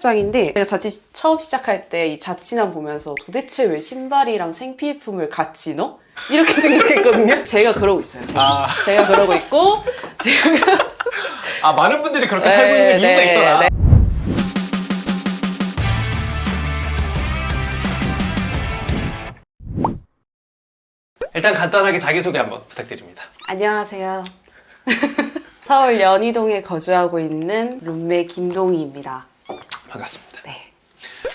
신발장인데 제가 자취 처음 시작할 때 이 자취남 보면서 도대체 왜 신발이랑 생필품을 같이 넣어? 이렇게 생각했거든요. 제가 그러고 있어요. 제가, 아. 제가 그러고 있고 지금 아 많은 분들이 그렇게 살고 있는 네, 이유가 네, 있더라. 네. 일단 간단하게 자기소개 한번 부탁드립니다. 안녕하세요. 서울 연희동에 거주하고 있는 룸메 김동희입니다. 반갑습니다. 네.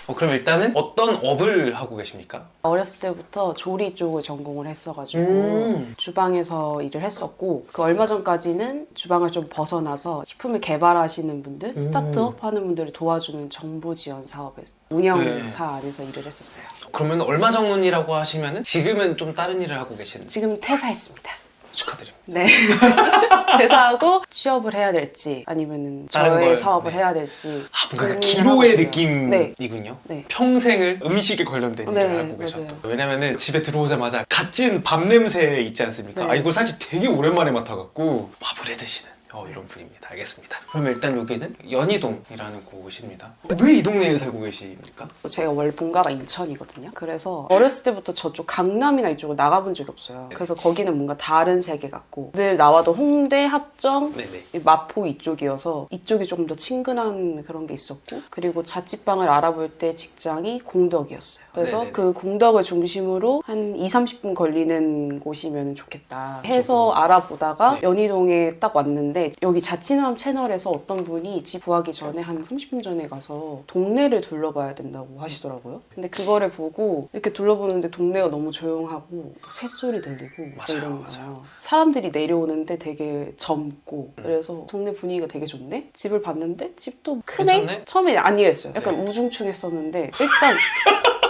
어, 그럼 일단은 어떤 업을 하고 계십니까? 어렸을 때부터 조리 쪽을 전공을 했어가지고 음. 주방에서 일을 했었고 그 얼마 전까지는 주방을 좀 벗어나서 식품을 개발하시는 분들, 스타트업 하는 분들을 도와주는 정부 지원 사업에 운영사 안에서 일을 했었어요. 그러면 얼마 전이라고 하시면은 지금은 좀 다른 일을 하고 계시는 지금 퇴사했습니다. 축하드립니다. 네. 퇴사하고 취업을 해야 될지 아니면 다른 저의 걸, 사업을 네. 해야 될지 아, 뭔가 고민을 기로의 하고 있어요. 네. 느낌이군요. 네. 평생을 음식에 관련된 일을 네, 하고 계셨다. 왜냐면은 집에 들어오자마자 갓진 밥 냄새 있지 않습니까? 네. 아 이거 사실 되게 오랜만에 맡아갖고 밥을 해 드시는 어, 이런 분입니다. 알겠습니다. 그러면 일단 여기는 연희동이라는 곳입니다. 왜 이 동네에 살고 계십니까? 제가 원래 본가가 인천이거든요. 그래서 어렸을 때부터 저쪽 강남이나 이쪽으로 나가본 적이 없어요. 그래서 거기는 뭔가 다른 세계 같고 늘 나와도 홍대, 합정, 네네. 이 마포 이쪽이어서 이쪽이 조금 더 친근한 그런 게 있었고 그리고 자취방을 알아볼 때 직장이 공덕이었어요. 그래서 네네네. 그 공덕을 중심으로 한 2, 30분 걸리는 곳이면 좋겠다 해서. 알아보다가 네. 연희동에 딱 왔는데 여기 자취남 채널에서 어떤 분이 집 구하기 전에 한 30분 전에 가서 동네를 둘러봐야 된다고 하시더라고요. 근데 그거를 보고 이렇게 둘러보는데 동네가 너무 조용하고 새소리 들리고 막 맞아요, 이런. 거예요. 사람들이 내려오는데 되게 젊고 음. 그래서 동네 분위기가 되게 좋네. 집을 봤는데 집도 크네. 괜찮네? 처음에 안 이랬어요. 약간 네. 우중충했었는데 일단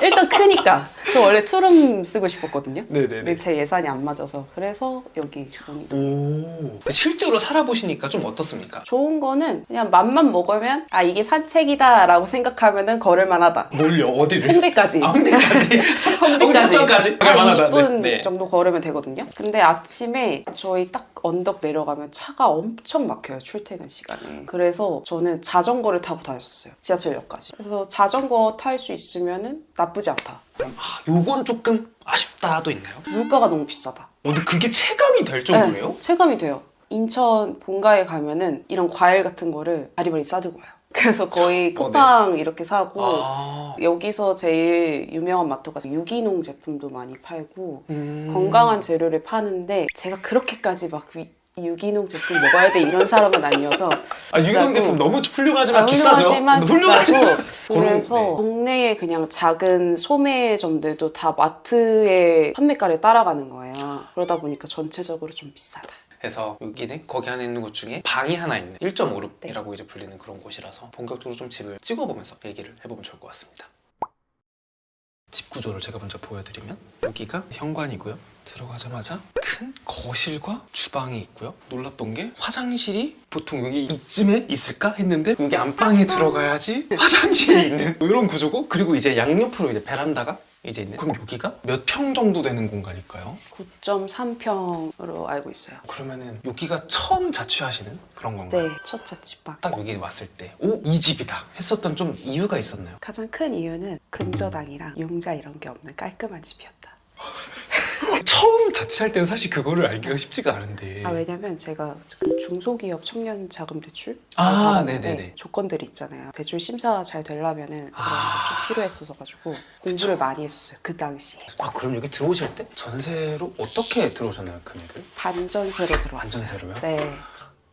일단 크니까 저 원래 투룸 쓰고 싶었거든요. 네네네. 근데 제 예산이 안 맞아서 그래서 여기 연희동. 오. 실제로 살아보시니까 좀 어떻습니까? 좋은 거는 그냥 맘만 먹으면 아 이게 산책이다라고 생각하면은 걸을 만하다. 뭘요? 어디를? 홍대까지. 아, 홍대까지? 홍대까지. 홍대까지? 한 걸을만하다. 20분 네. 네. 정도 걸으면 되거든요. 근데 아침에 저희 딱 언덕 내려가면 차가 엄청 막혀요. 출퇴근 시간에. 그래서 저는 자전거를 타고 다녔었어요. 지하철역까지. 그래서 자전거 탈 수 있으면은 나쁘지 않다. 그럼 아, 요건 조금 아쉽다도 있나요? 물가가 너무 비싸다. 어, 근데 그게 체감이 될 정도예요? 네, 체감이 돼요. 인천 본가에 가면은 이런 과일 같은 거를 바리바리 싸들고 와요. 그래서 거의 어, 쿠팡 이렇게 사고 아. 여기서 제일 유명한 마트가 유기농 제품도 많이 팔고 음. 건강한 재료를 파는데 제가 그렇게까지 막 위- 유기농 제품 먹어야 돼 이런 사람은 아니어서 아, 유기농. 제품 너무 훌륭하지만 아, 비싸죠? 훌륭하지만 훌륭하지만. 비싸고 그래서 그런- 네. 동네에 그냥 작은 소매점들도 다 마트의 판매가를 따라가는 거예요. 그러다 보니까 전체적으로 좀 비싸다. 해서 여기는 거기 안에 있는 곳 중에 방이 하나 있는 1.5룸이라고 이제 불리는 그런 곳이라서 본격적으로 좀 집을 찍어보면서 얘기를 해보면 좋을 것 같습니다. 집 구조를 제가 먼저 보여드리면 여기가 현관이고요. 들어가자마자 큰 거실과 주방이 있고요. 놀랐던 게 화장실이 보통 여기 이쯤에 있을까 했는데 여기 안방에 들어가야지 화장실이 있는 이런 구조고 그리고 이제 양옆으로 이제 베란다가 이제 있는 그럼 여기가 몇 평 정도 되는 공간일까요? 9.3평으로 알고 있어요. 그러면은 여기가 처음 자취하시는 그런 건가요? 네, 첫 자취방. 딱 여기 왔을 때, 오, 이 집이다 했었던 좀 이유가 있었나요? 가장 큰 이유는 근저당이랑 용자 이런 게 없는 깔끔한 집이었다. 처음 자취할 때는 사실 그거를 알기가 쉽지가 않은데. 아 왜냐면 제가 그 중소기업 청년 자금 대출 아, 네네 네. 조건들이 있잖아요. 대출 심사 잘 되려면은 그런 아. 게좀 필요했어서 가지고 공부를 많이 했었어요. 그 당시에 아, 그럼 여기 들어오실 때 전세로 어떻게 들어오셨나요, 금액을? 반전세로 들어왔어요. 반전세로요? 네.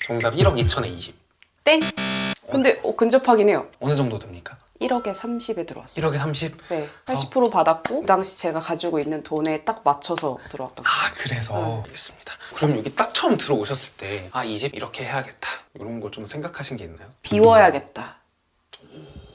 정답 1억 2천에 20. 땡. 근데 어, 근접하긴 해요. 어느 정도 됩니까? 1억에 30에 들어왔어요. 1억에 30? 네. 80% 받았고 그 당시 제가 가지고 있는 돈에 딱 맞춰서 들어왔던 거예요. 아, 그래서 알겠습니다. 그럼 여기 딱 처음 들어오셨을 때, 아, 이 집 이렇게 해야겠다. 이런 걸좀 생각하신 게 있나요? 비워야겠다.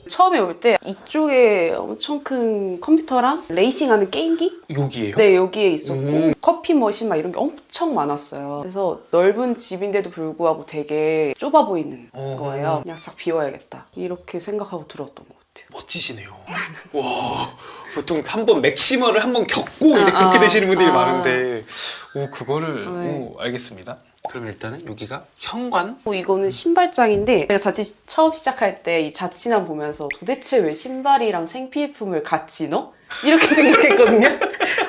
처음에 올 때 이쪽에 엄청 큰 컴퓨터랑 레이싱하는 게임기? 여기에요? 네, 여기에 있었고 음. 커피 머신 막 이런 게 엄청 많았어요. 그래서 넓은 집인데도 불구하고 되게 좁아 보이는 어허. 거예요. 그냥 싹 비워야겠다. 이렇게 생각하고 들어왔던 것 같아요. 멋지시네요. 와 보통 한 번 맥시머를 한번 겪고 이제 아, 그렇게 아. 되시는 분들이 아. 많은데 오 그거를 네. 오, 알겠습니다. 그럼 일단은 여기가 현관 어, 이거는 신발장인데 제가 자취 처음 시작할 때 이 자취남 보면서 도대체 왜 신발이랑 생필품을 같이 넣어? 이렇게 생각했거든요.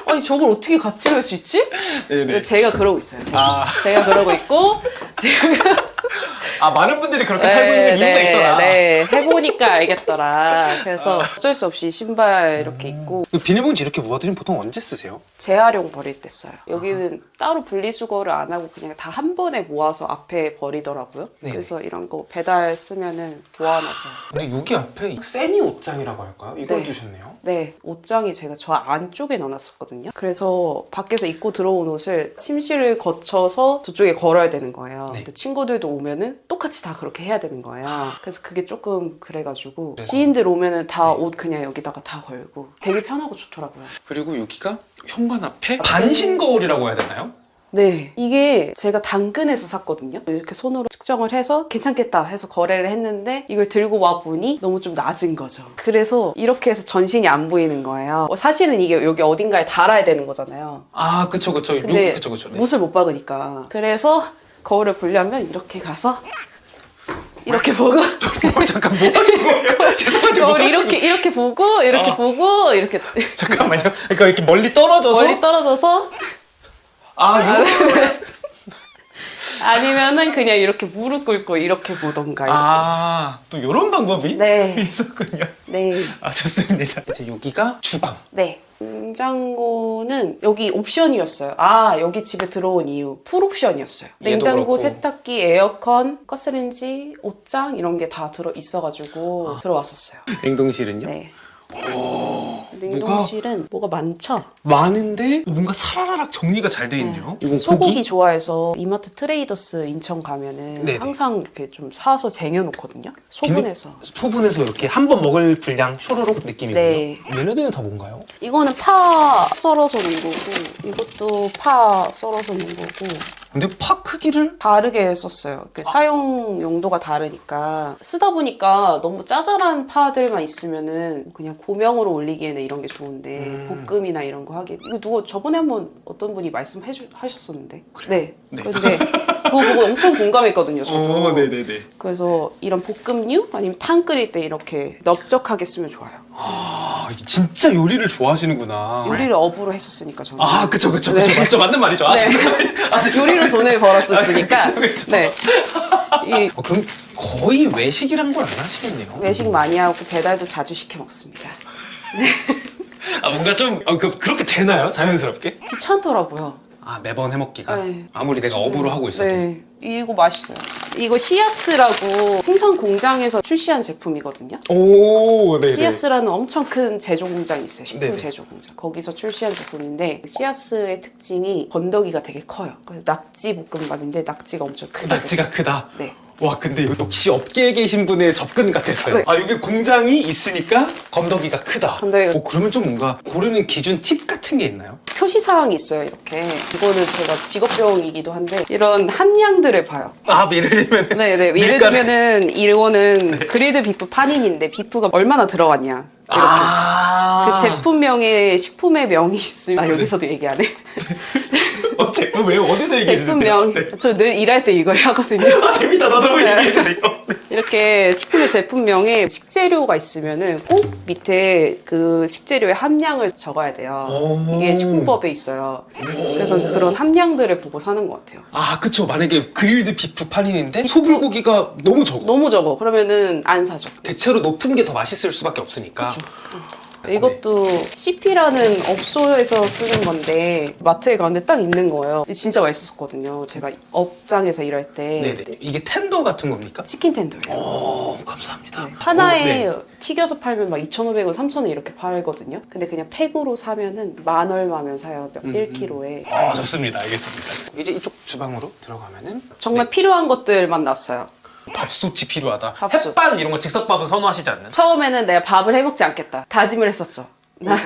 아니 저걸 어떻게 같이 넣을 수 있지? 근데 제가 그러고 있어요. 제가, 아. 제가 그러고 있고 지금 아 많은 분들이 그렇게 살고 있는 이유가 있더라. 네, 해보니까 알겠더라. 그래서 아. 어쩔 수 없이 신발 이렇게 있고 그 비닐봉지 이렇게 모아두면 보통 언제 쓰세요? 재활용 버릴 때 써요. 여기는 따로 분리수거를 안 하고 그냥 다 한 번에 모아서 앞에 버리더라고요. 네네. 그래서 이런 거 배달 쓰면은 보완해서. 근데 여기 앞에 세미 옷장이라고 할까요? 이걸 네. 두셨네요. 네, 옷장이 제가 저 안쪽에 넣어놨었거든요. 그래서 밖에서 입고 들어온 옷을 침실을 거쳐서 저쪽에 걸어야 되는 거예요. 네. 근데 친구들도 오면은 똑같이 다 그렇게 해야 되는 거예요. 그래서 그게 조금 그래가지고 지인들 오면은 다 네. 옷 그냥 여기다가 다 걸고 되게 편하고 좋더라고요. 그리고 여기가 현관 앞에 반신 거울이라고 해야 되나요? 네. 이게 제가 당근에서 샀거든요. 이렇게 손으로 측정을 해서 괜찮겠다 해서 거래를 했는데 이걸 들고 와 보니 너무 좀 낮은 거죠. 그래서 이렇게 해서 전신이 안 보이는 거예요. 어, 사실은 이게 여기 어딘가에 달아야 되는 거잖아요. 아 그쵸 그쵸 근데 그쵸 그쵸 네. 못을 못 박으니까. 그래서 거울을 보려면 이렇게 가서 이렇게 보고 뭐, 잠깐 뭐 하신 거예요? 죄송한데 뭐 거울 하는 이렇게 이렇게 보고 이렇게 아. 보고 이렇게 잠깐만요. 그러니까 이렇게 멀리 떨어져서 멀리 떨어져서 아 요. 아니면은 그냥 이렇게 무릎 꿇고 이렇게 보던가. 이렇게. 아또 이런 방법이 네. 있었군요. 네. 아 좋습니다. 이제 여기가 주방. 네. 냉장고는 여기 옵션이었어요. 아, 여기 집에 들어온 이유. 풀옵션이었어요. 냉장고, 그렇고. 세탁기, 에어컨, 가스레인지, 옷장 이런 게 다 들어 있어가지고 들어왔었어요. 냉동실은요? 네. 냉동실은 뭐가 많죠? 많은데 뭔가 사라라락 정리가 잘 돼 있네요. 이건 소고기 고기? 좋아해서 이마트 트레이더스 인천 가면은 네네. 항상 이렇게 좀 사서 쟁여놓거든요. 소분해서. 소분해서 이렇게 한 번 먹을 분량 쇼로록 느낌이군요. 네. 얘네들은 다 뭔가요? 이거는 파 썰어서 놓은 거고 이것도 파 썰어서 놓은 거고 근데 파 크기를 다르게 썼어요. 그 사용 용도가 다르니까 쓰다 보니까 너무 짜잘한 파들만 있으면은 그냥 고명으로 올리기에는 이런 게 좋은데 음. 볶음이나 이런 거 하기 이거 누가 저번에 한번 어떤 분이 말씀해 주, 하셨었는데 네. 네. 근데 그거 보고 엄청 공감했거든요. 저도. 어, 네네네. 그래서 이런 볶음류 아니면 탕 끓일 때 이렇게 넓적하게 쓰면 좋아요. 아 진짜 요리를 좋아하시는구나. 요리를 업으로 했었으니까 저는. 아 그쵸 그쵸 그쵸 네. 맞죠 맞는 말이죠. 아 네. 죄송합니다. 아, 죄송합니다. 요리로 돈을 벌었었으니까. 아, 그쵸, 그쵸. 네. 이 어, 그럼 거의 외식이란 걸 안 하시겠네요. 외식 많이 하고 배달도 자주 시켜 먹습니다. 아 뭔가 좀 어, 그, 그렇게 되나요? 자연스럽게? 귀찮더라고요. 아 매번 해먹기가 네. 아무리 내가 업으로 하고 있어도 네. 이거 맛있어요. 이거 시아스라고 생선 공장에서 출시한 제품이거든요. 오 네네 시아스라는 엄청 큰 제조 공장이 있어요. 식품 네네. 제조 공장. 거기서 출시한 제품인데 시아스의 특징이 건더기가 되게 커요. 그래서 낙지 볶음밥인데 낙지가 엄청 크게 낙지가. 크다 네. 와 근데 역시 업계에 계신 분의 접근 같았어요 네. 아 여기 공장이 있으니까 건더기가 크다 건더기가- 어, 그러면 좀 뭔가 고르는 기준 팁 같은 게 있나요? 표시 사항이 있어요. 이렇게 이거는 제가 직업병이기도 한데 이런 함량들을 봐요. 아 예를 들면 네네. 예를 밀가루. 들면은 이거는 그릴드 비프 파닌인데 비프가 얼마나 들어갔냐. 이렇게. 아 그 제품명에 식품의 명이 있으면 아, 여기서도 얘기 안 해. 어, 제품 왜 어디서 주세요? 제품명. 네. 저늘 일할 때 이걸 하거든요. 아 재밌다 나도 한번 네. 얘기해 주세요 네. 이렇게 식품의 제품명에 식재료가 있으면은 꼭 밑에 그 식재료의 함량을 적어야 돼요. 오. 이게 식품법에 있어요. 그래서 그런 함량들을 보고 사는 것 같아요. 아 그쵸 만약에 그릴드 비프 판인인데 소불고기가 너무 적어 너무 적어. 그러면은 안 사죠. 대체로 높은 게 더 맛있을 수밖에 없으니까 이것도 CP라는 업소에서 쓰는 건데 마트에 가는데 딱 있는 거예요. 진짜 맛있었거든요. 제가 업장에서 일할 때 네네 이게 텐더 같은 겁니까? 치킨 텐더예요. 오 감사합니다 하나에 어, 네. 튀겨서 팔면 막 2,500원, 3,000원 이렇게 팔거든요. 근데 그냥 팩으로 사면은 만 얼마면 사요. 음, 1kg에. 아 좋습니다 알겠습니다 이제 이쪽 주방으로 들어가면은 정말 필요한 것들만 났어요. 밥솥이 필요하다 밥솥. 햇반 이런 거 즉석밥은 선호하시지 않는? 처음에는 내가 밥을 해먹지 않겠다. 다짐을 했었죠. 나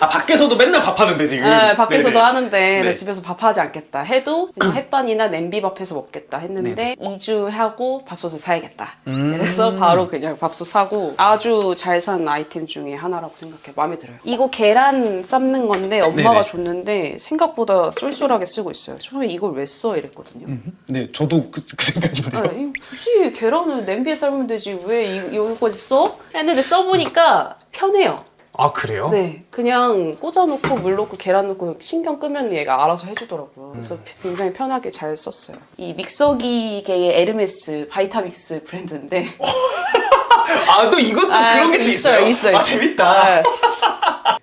아 밖에서도 맨날 밥하는데 지금. 아, 밖에서도 네네. 하는데 나 네. 집에서 밥하지 않겠다 해도 그냥 햇반이나 냄비밥해서 먹겠다 했는데 2주 하고 밥솥을 사야겠다. 음. 그래서 바로 그냥 밥솥 사고 아주 잘 산 아이템 중에 하나라고 생각해. 마음에 들어요. 이거 계란 삶는 건데 엄마가 네네. 줬는데 생각보다 쏠쏠하게 쓰고 있어요. 처음에 이걸 왜 써? 이랬거든요. 네, 저도 그, 그 생각이네요. 아, 이 굳이 계란을 냄비에 삶으면 되지 왜 이, 이거까지 써? 했는데 써보니까 편해요. 아 그래요? 네, 그냥 꽂아놓고 물 넣고 계란 넣고 신경 끄면 얘가 알아서 해주더라고요. 그래서 굉장히 편하게 잘 썼어요. 이 믹서기계의 에르메스 바이타믹스 브랜드인데 아 또 이것도 아, 그런 게 또 있어요, 있어요. 있어요, 아. 재밌다. 네.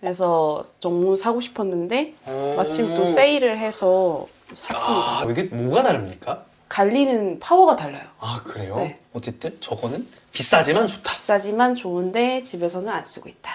그래서 너무 사고 싶었는데 마침 또 세일을 해서 샀습니다. 아 이게 뭐가 다릅니까? 갈리는 파워가 달라요. 아 그래요? 네. 어쨌든 저거는 비싸지만 좋다. 비싸지만 좋은데 집에서는 안 쓰고 있다.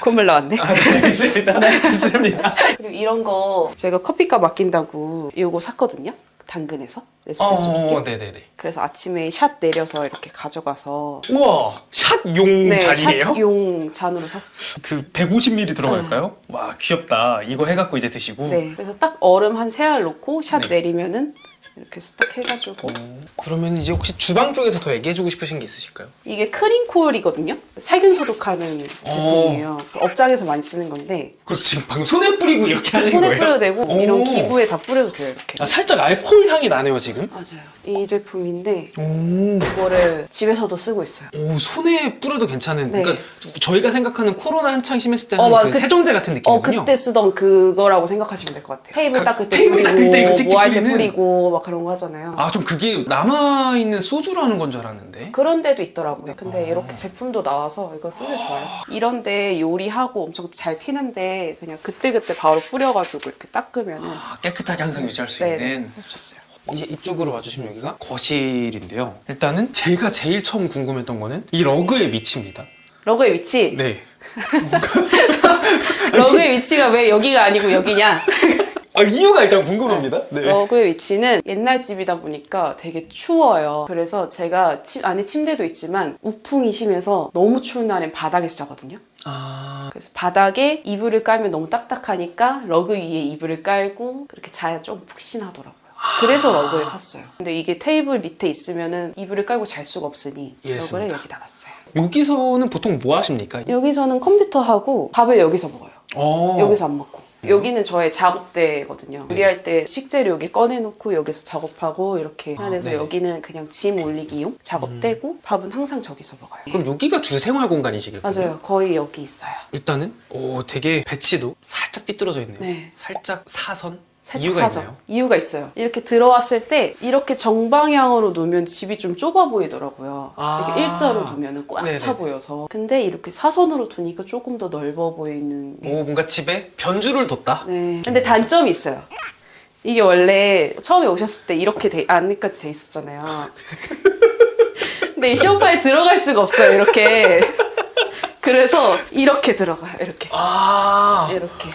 콧물 나왔네. 아, 네, 알겠습니다. 좋습니다. 그리고 이런 거 제가 커피값 아낀다고 이거 샀거든요. 당근에서 에스프레소 기계. 어, 네네네. 그래서 아침에 샷 내려서 이렇게 가져가서 우와, 샷용 잔이에요? 샷용 잔으로 샀어요. 그 150ml 들어갈까요? 와 귀엽다. 이거 해갖고 이제 드시고. 네. 그래서 딱 얼음 한 세 알 넣고 샷 네. 내리면은 이렇게 해서 딱 해가지고 어, 그러면 이제 혹시 주방 쪽에서 더 얘기해주고 싶으신 게 있으실까요? 이게 크린콜이거든요. 살균 소독하는 제품이에요. 업장에서 많이 쓰는 건데 그래서 지금 방금 손에 뿌리고 이렇게 하신 손에 거예요? 뿌려도 되고 오. 이런 기부에 다 뿌려도 돼요. 이렇게. 아 살짝 알코올 향이 나네요 지금. 맞아요. 이 제품인데 오. 이거를 집에서도 쓰고 있어요. 오 손에 뿌려도 괜찮은. 네. 그러니까 저희가 생각하는 코로나 한창 심했을 때 어, 하는 맞아. 그 그- 세정제 같은 어 느낌이군요. 그때 쓰던 그거라고 생각하시면 될 것 같아요. 테이블 가- 닦을 때 테이블 뿌리고 닦을 때 이거 찍찍 뭐할때 뿌리는? 뿌리고 막 그런 거 하잖아요. 아 좀 그게 남아 있는 소주로 하는 건 줄 알았는데. 그런 데도 있더라고요. 근데 아. 이렇게 제품도 나와서 이거 쓰면 좋아요. 이런데 요리하고 엄청 잘 튀는데 그냥 그때그때 바로 뿌려가지고 이렇게 닦으면은 아, 깨끗하게 항상 유지할 수 네, 있는. 할수 있어요. 이제 이쪽으로 와주시면 여기가 거실인데요. 일단은 제가 제일 처음 궁금했던 거는 이 러그의 위치입니다. 러그의 위치. 네. 러그의 위치가 왜 여기가 아니고 여기냐? 아, 이유가 일단 궁금합니다. 네. 러그의 위치는 옛날 집이다 보니까 되게 추워요. 그래서 제가 침- 안에 침대도 있지만 우풍이 심해서 너무 추운 날엔 바닥에서 자거든요. 아, 그래서 바닥에 이불을 깔면 너무 딱딱하니까 러그 위에 이불을 깔고 그렇게 자야 좀 푹신하더라고요. 그래서 러그를 샀어요. 근데 이게 테이블 밑에 있으면은 이불을 깔고 잘 수가 없으니 러그를 이해했습니다. 여기다 놨어요. 여기서는 보통 뭐 하십니까? 여기서는 컴퓨터 하고 밥을 여기서 먹어요. 어. 여기서 안 먹고. 여기는 저의 작업대거든요. 요리할 때 식재료 여기 꺼내놓고 여기서 작업하고 이렇게 아, 돼서 네네. 여기는 그냥 짐 올리기용 작업대고 밥은 항상 저기서 먹어요. 그럼 여기가 주 생활 공간이시겠군요. 맞아요. 거의 여기 있어요. 일단은 오 되게 배치도 살짝 삐뚤어져 있네요. 네. 살짝 사선 살짝 이유가 사죠. 있나요? 이유가 있어요. 이렇게 들어왔을 때 이렇게 정방향으로 놓으면 집이 좀 좁아 보이더라고요. 아. 이렇게 일자로 두면 꽉 네네. 차 보여서. 근데 이렇게 사선으로 두니까 조금 더 넓어 보이는. 게. 오 뭔가 집에 변주를 뒀다. 네. 근데 단점이 있어요. 이게 원래 처음에 오셨을 때 이렇게 돼, 안에까지 돼 있었잖아요. 근데 이 소파에 들어갈 수가 없어요. 이렇게. 그래서 이렇게 들어가요. 이렇게. 아 이렇게.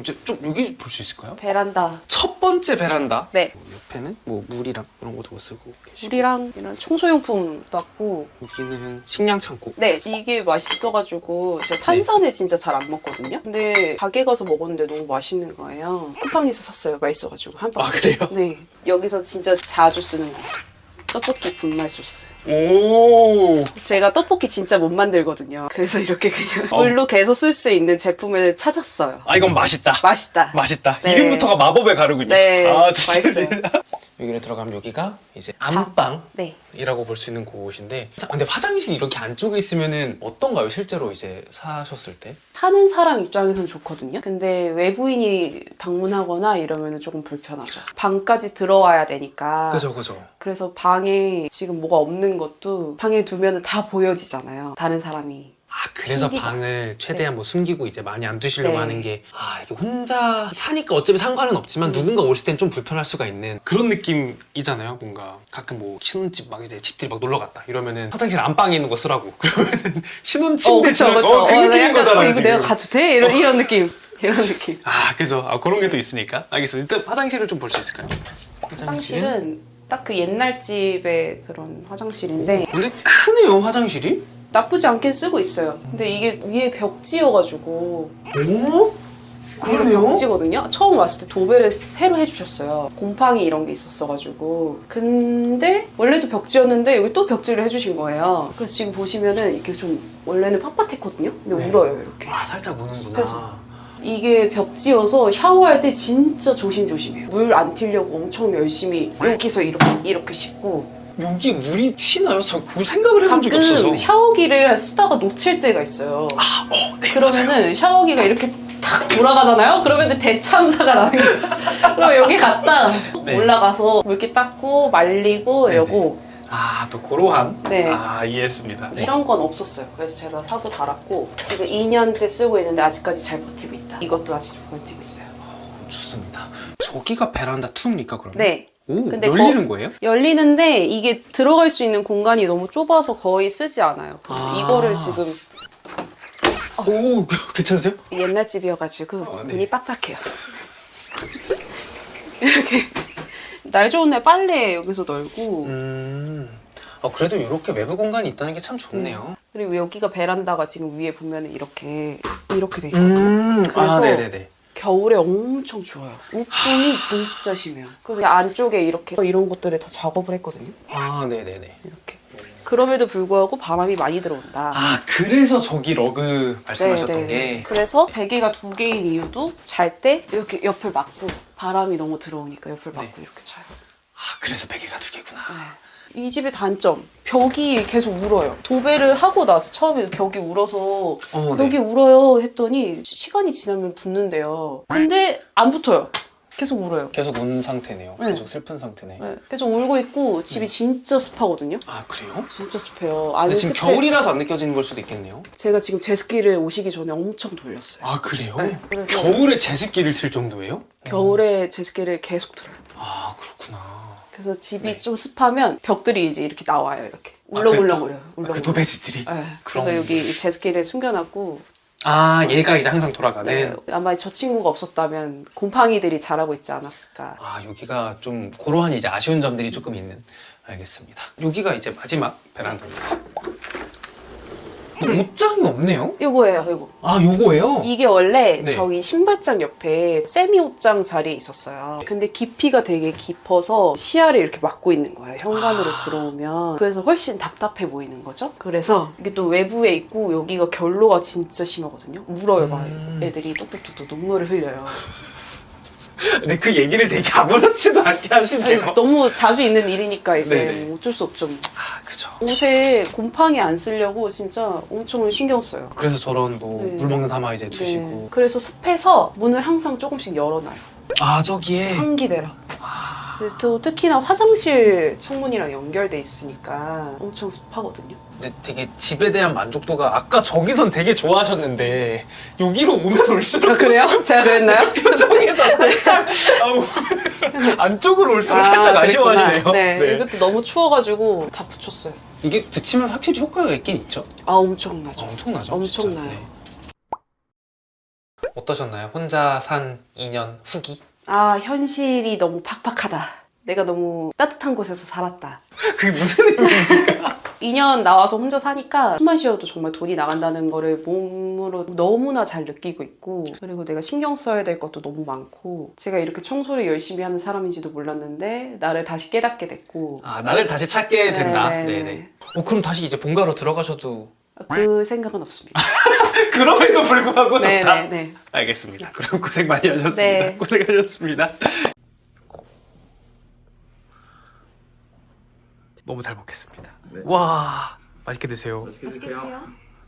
이제 좀 여기 볼 수 있을까요? 베란다. 첫 번째 베란다. 네. 옆에는 뭐 물이랑 이런 거 두고 쓰고 계시고 물이랑 이런 청소용품 놨고 여기는 식량 창고. 네, 이게 맛있어가지고 제가 탄산을 진짜 잘 안 먹거든요. 근데 가게 가서 먹었는데 너무 맛있는 거예요. 쿠팡에서 샀어요. 맛있어가지고 한 아, 박스. 그래요? 네, 여기서 진짜 자주 쓰는 거예요. 떡볶이 분말 소스. 오. 제가 떡볶이 진짜 못 만들거든요. 그래서 이렇게 그냥 어. 물로 개서 쓸수 있는 제품을 찾았어요. 아 이건 맛있다. 맛있다. 맛있다. 네. 이름부터가 마법의 가루군요. 네, 아, 좋습니다. 맛있어요. 여기를 들어가면 여기가 이제 안방이라고 네. 볼 수 있는 곳인데 근데 화장실이 이렇게 안쪽에 있으면은 어떤가요? 실제로 이제 사셨을 때? 사는 사람 입장에서는 좋거든요. 근데 외부인이 방문하거나 이러면 조금 불편하죠. 방까지 들어와야 되니까. 그죠 그죠. 그래서 방에 지금 뭐가 없는 것도 방에 두면 다 보여지잖아요. 다른 사람이. 아 그래서 숨기죠. 방을 최대한 뭐 숨기고 이제 많이 안 두시려고 네. 하는 게 아 이게 혼자 사니까 어차피 상관은 없지만 누군가 오실 땐 좀 불편할 수가 있는 그런 느낌이잖아요 뭔가 가끔 뭐 신혼집 막 이제 집들이 막 놀러 갔다 이러면은 화장실 안방에 있는 거 쓰라고 그러면은 신혼 침대 그쵸, 지나고 그쵸. 어, 그 어, 느낌인 약간, 거잖아요 어, 이거 지금 내가 가도 돼? 이런, 이런 느낌. 이런 느낌. 아 그죠 아 그런 게 또 있으니까 알겠습니다 일단 화장실을 좀 볼 수 있을까요? 화장실은 딱 그 옛날 집의 그런 화장실인데 근데 크네요 화장실이 나쁘지 않게 쓰고 있어요. 근데 이게 위에 벽지여가지고 오? 그러네요? 벽지거든요. 처음 왔을 때 도배를 새로 해주셨어요. 곰팡이 이런 게 있었어가지고. 근데 원래도 벽지였는데 여기 또 벽지를 해주신 거예요. 그래서 지금 보시면은 이렇게 좀 원래는 빳빳했거든요. 근데 네. 울어요 이렇게. 아 살짝 우는구나 습해서. 이게 벽지여서 샤워할 때 진짜 조심조심해요. 물 안 튀려고 엄청 열심히 여기서 이렇게 이렇게 씻고 여기 물이 튀나요? 저그 생각을 해본 적이 없어서 가끔 샤워기를 쓰다가 놓칠 때가 있어요. 아, 어, 네, 맞아요. 그러면은 샤워기가 이렇게 탁 돌아가잖아요? 그러면 대참사가 나는 거예요. 그럼 여기 갔다 네. 올라가서 물기 닦고 말리고 네네. 이러고 아, 또 그러한 네. 아, 이해했습니다 네. 이런 건 없었어요. 그래서 제가 사서 달았고 지금 2년째 쓰고 있는데 아직까지 잘 버티고 있다. 이것도 아직 버티고 있어요. 좋습니다 저기가 베란다 퉁입니까 그러면? 네. 오, 근데 열리는 거예요? 열리는데 이게 들어갈 수 있는 공간이 너무 좁아서 거의 쓰지 않아요. 아. 이거를 지금 오, 괜찮으세요? 옛날 집이어가지고 어, 네. 문이 빡빡해요. 이렇게 날 좋은 날 빨래 여기서 널고 음, 어, 그래도 이렇게 외부 공간이 있다는 게 참 좋네요 그리고 여기가 베란다가 지금 위에 보면 이렇게 이렇게 돼 있거든요. 음, 아, 그래서- 네네네 겨울에 엄청 추워요. 우풍이 진짜 심해요. 그래서 안쪽에 이렇게 이런 것들을 다 작업을 했거든요. 아, 네네네 이렇게. 그럼에도 불구하고 바람이 많이 들어온다. 아, 그래서 저기 러그 말씀하셨던. 게 그래서 베개가 두 개인 이유도 잘 때 이렇게 옆을 막고 바람이 너무 들어오니까 옆을 막고 네. 이렇게 자요. 아, 그래서 베개가 두 개구나 네. 이 집의 단점 벽이 계속 울어요. 도배를 하고 나서 처음에 벽이 울어서 어, 벽이 울어요 했더니 시- 시간이 지나면 붙는데요. 근데 안 붙어요. 계속 울어요. 계속 운 상태네요 네. 계속 슬픈 상태네 네, 계속 울고 있고 집이 진짜 습하거든요. 아, 그래요? 진짜 습해요. 안에 근데 지금 습해. 겨울이라서 안 느껴지는 걸 수도 있겠네요 제가 지금 제습기를 오시기 전에 엄청 돌렸어요. 아, 그래요? 네, 그래서- 겨울에 제습기를 틀 정도예요? 겨울에 제습기를 계속 틀어요. 아, 그렇구나 그래서 집이 네. 좀 습하면 벽들이 이제 이렇게 나와요. 이렇게 아, 울렁울렁거려요. 그 울렁울렁. 도배지들이 네, 그럼- 그래서 여기 이 제습기를 숨겨놨고 아 얘가 이제 항상 돌아가는 네, 아마 저 친구가 없었다면 곰팡이들이 자라고 있지 않았을까. 아 여기가 좀 그러한 이제 아쉬운 점들이 조금 있는 알겠습니다 여기가 이제 마지막 베란다입니다 네. 옷장이 없네요? 이거예요, 이거. 아 요거예요? 이게 원래 네. 저희 신발장 옆에 세미 옷장 자리에 있었어요. 근데 깊이가 되게 깊어서 시야를 이렇게 막고 있는 거예요. 현관으로 아. 들어오면. 그래서 훨씬 답답해 보이는 거죠. 그래서 이게 또 외부에 있고 여기가 결로가 진짜 심하거든요. 울어요, 막 음. 애들이 뚝뚝뚝뚝 눈물을 흘려요. 근데 그 얘기를 되게 아무렇지도 않게 하시네요 너무 자주 있는 일이니까 이제 네네. 뭐 어쩔 수 없죠. 아 그죠 옷에 곰팡이 안 쓰려고 진짜 엄청 신경 써요. 그래서 저런 뭐 네. 물 먹는 담아 이제 네. 두시고 그래서 습해서 문을 항상 조금씩 열어놔요. 아 저기에 환기되라. 아, 근데 또 특히나 화장실 창문이랑 연결돼 있으니까 엄청 습하거든요. 근데 되게 집에 대한 만족도가 아까 저기선 되게 좋아하셨는데 여기로 오면 올수록 아, 그래요? 제가 그랬나요? 표정에서 살짝 아우, 안쪽으로 올수록 살짝 아, 그랬구나. 아쉬워하시네요. 네, 이것도 너무 추워가지고 다 붙였어요. 이게 붙이면 확실히 효과가 있긴 있죠. 아 엄청나죠. 아, 엄청나죠. 엄청나요. 네. 어떠셨나요? 혼자 산 2년 후기? 아 현실이 너무 팍팍하다. 내가 너무 따뜻한 곳에서 살았다. 그게 무슨 의미입니까? 2년 나와서 혼자 사니까 숨만 쉬어도 정말 돈이 나간다는 거를 몸으로 너무나 잘 느끼고 있고 그리고 내가 신경 써야 될 것도 너무 많고 제가 이렇게 청소를 열심히 하는 사람인지도 몰랐는데 나를 다시 깨닫게 됐고 아 나를 다시 찾게 된다. 네네 네. 네네. 어, 그럼 다시 이제 본가로 들어가셔도 그 생각은 없습니다. 그럼에도 불구하고 좋다. 네네네. 알겠습니다. 그럼 고생 많이 하셨습니다. 네. 고생하셨습니다. 너무 잘 먹겠습니다. 와 맛있게 드세요. 맛있게 드세요.